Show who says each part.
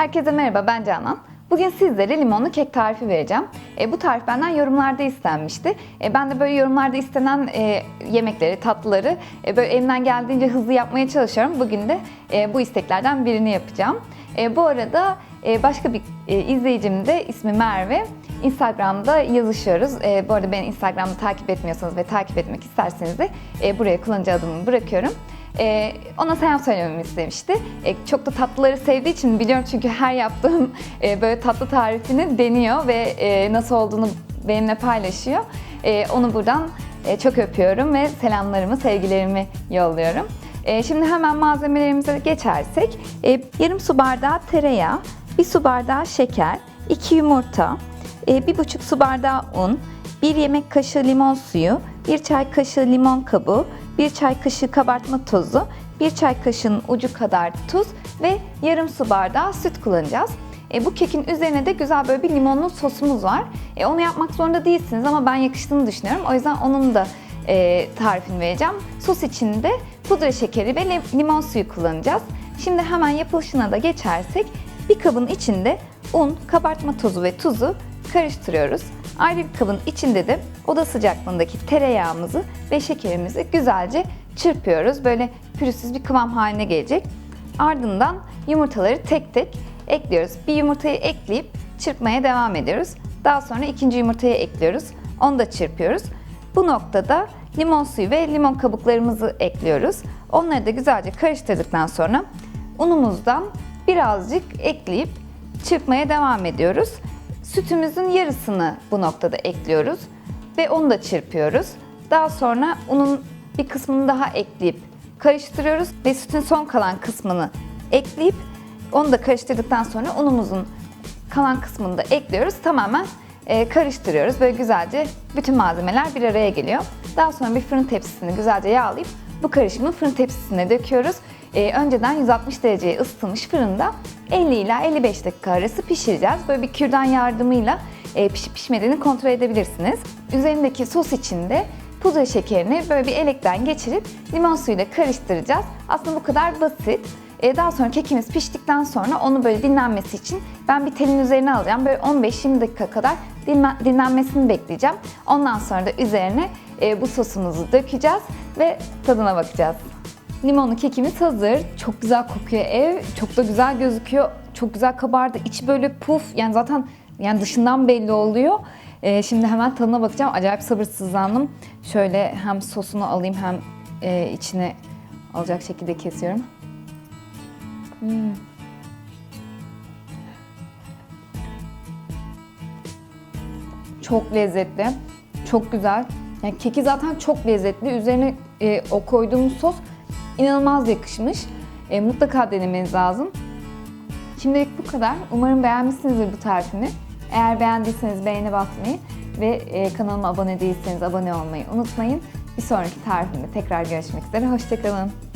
Speaker 1: Herkese merhaba ben Canan. Bugün sizlere limonlu kek tarifi vereceğim. E, bu tarif benden yorumlarda istenmişti. E, ben de böyle yorumlarda istenen e, yemekleri, tatlıları e, böyle elimden geldiğince hızlı yapmaya çalışıyorum. Bugün de e, bu isteklerden birini yapacağım. E, bu arada e, başka bir e, izleyicim de ismi Merve. Instagram'da yazışıyoruz. E, bu arada beni Instagram'da takip etmiyorsanız ve takip etmek isterseniz de e, buraya kullanıcı adımı bırakıyorum. Ee, ona selam söylememi istemişti. Ee, çok da tatlıları sevdiği için biliyorum çünkü her yaptığım e, böyle tatlı tarifini deniyor ve e, nasıl olduğunu benimle paylaşıyor. Ee, onu buradan e, çok öpüyorum ve selamlarımı, sevgilerimi yolluyorum. Ee, şimdi hemen malzemelerimize geçersek, e, yarım su bardağı tereyağı, bir su bardağı şeker, iki yumurta, e, bir buçuk su bardağı un, bir yemek kaşığı limon suyu, bir çay kaşığı limon kabuğu, 1 çay kaşığı kabartma tozu, 1 çay kaşığının ucu kadar tuz ve yarım su bardağı süt kullanacağız. E, bu kekin üzerine de güzel böyle bir limonlu sosumuz var. E, onu yapmak zorunda değilsiniz ama ben yakıştığını düşünüyorum. O yüzden onun da e, tarifini vereceğim. Sos için de pudra şekeri ve lim- limon suyu kullanacağız. Şimdi hemen yapılışına da geçersek bir kabın içinde un, kabartma tozu ve tuzu karıştırıyoruz. Ayrı bir kabın içinde de oda sıcaklığındaki tereyağımızı ve şekerimizi güzelce çırpıyoruz. Böyle pürüzsüz bir kıvam haline gelecek. Ardından yumurtaları tek tek ekliyoruz. Bir yumurtayı ekleyip çırpmaya devam ediyoruz. Daha sonra ikinci yumurtayı ekliyoruz. Onu da çırpıyoruz. Bu noktada limon suyu ve limon kabuklarımızı ekliyoruz. Onları da güzelce karıştırdıktan sonra unumuzdan birazcık ekleyip çırpmaya devam ediyoruz. Sütümüzün yarısını bu noktada ekliyoruz ve onu da çırpıyoruz. Daha sonra unun bir kısmını daha ekleyip karıştırıyoruz ve sütün son kalan kısmını ekleyip onu da karıştırdıktan sonra unumuzun kalan kısmını da ekliyoruz. Tamamen e, karıştırıyoruz. Böyle güzelce bütün malzemeler bir araya geliyor. Daha sonra bir fırın tepsisini güzelce yağlayıp bu karışımı fırın tepsisine döküyoruz. E, önceden 160 dereceye ısıtılmış fırında 50 ila 55 dakika arası pişireceğiz. Böyle bir kürdan yardımıyla e, pişip pişmediğini kontrol edebilirsiniz. Üzerindeki sos içinde pudra şekerini böyle bir elekten geçirip limon suyuyla karıştıracağız. Aslında bu kadar basit. E, daha sonra kekimiz piştikten sonra onu böyle dinlenmesi için ben bir telin üzerine alacağım. Böyle 15-20 dakika kadar dinlen- dinlenmesini bekleyeceğim. Ondan sonra da üzerine e, bu sosumuzu dökeceğiz ve tadına bakacağız. Limonlu kekimiz hazır. Çok güzel kokuyor ev. Çok da güzel gözüküyor. Çok güzel kabardı. İçi böyle puf. Yani zaten yani dışından belli oluyor. Ee, şimdi hemen tadına bakacağım. Acayip sabırsızlandım. Şöyle hem sosunu alayım hem e, içine alacak şekilde kesiyorum. Hmm. Çok lezzetli. Çok güzel. Yani keki zaten çok lezzetli. Üzerine e, o koyduğumuz sos inanılmaz yakışmış. E, mutlaka denemeniz lazım. Şimdilik bu kadar. Umarım beğenmişsinizdir bu tarifimi. Eğer beğendiyseniz beğeni basmayı ve e, kanalıma abone değilseniz abone olmayı unutmayın. Bir sonraki tarifimde tekrar görüşmek üzere. Hoşçakalın.